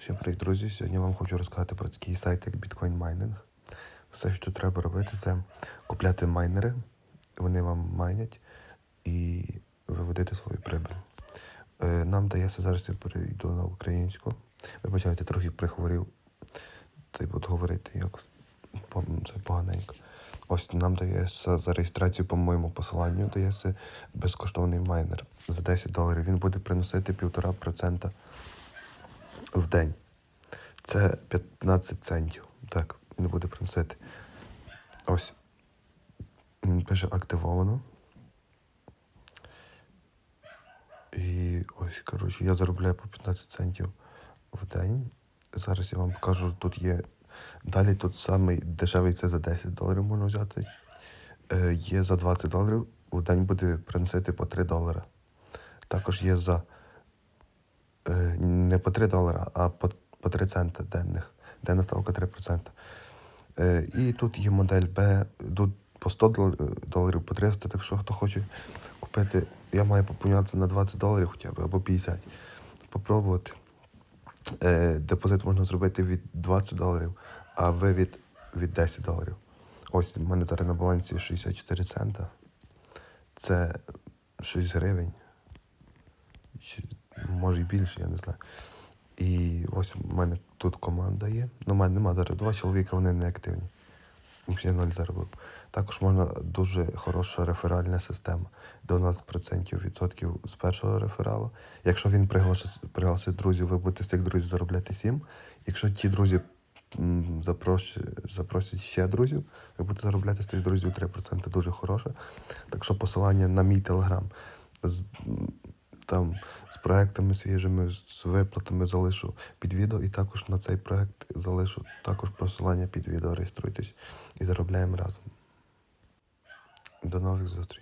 Всім привіт, друзі! Сьогодні вам хочу розказати про такий сайт, як Bitcoin Mining. Все, що треба робити, це купляти майнери, вони вам майнять і виводити свою прибиль. Е, Нам дається зараз я перейду на українську. Вибачайте, трохи прихворів. Та й буду говорити як це поганенько. Ось нам дається за реєстрацію по моєму посиланню, дається безкоштовний майнер за 10 доларів. Він буде приносити 1,5% в день. Це 15 центів. Так, він буде приносити. Ось. Він пише активовано. І ось, коротше, я заробляю по 15 центів в день. Зараз я вам покажу, тут є. Далі тут самий дешевий це за 10 доларів можна взяти. Е, є за 20 доларів, в день буде приносити по 3 долара. Також є за не по 3 долара, а по, по 3 цента денних. Денна ставка 3%. Е, і тут є модель B, тут по 100 доларів, по 300, так що хто хоче купити, я маю поповнятися на 20 доларів хоча б, або 50. Попробувати. Е, депозит можна зробити від 20 доларів, а ви від, від 10 доларів. Ось в мене зараз на балансі 64 цента. Це 6 гривень. Може і більше, я не знаю. І ось у мене тут команда є. Ну, у мене немає зараз два чоловіка, вони не активні. Взагалі ноль заробив. Також можна дуже хороша реферальна система. 12% відсотків з першого рефералу. Якщо він приглашить, пригласить друзів, ви будете з тих друзів заробляти 7. Якщо ті друзі запросять, запросять ще друзів, ви будете заробляти з тих друзів 3%. Дуже хороше. Так що посилання на мій телеграм. Там з проектами свіжими, з виплатами залишу під відео. І також на цей проект залишу також посилання під відео. Реєструйтесь і заробляємо разом. До нових зустрічей.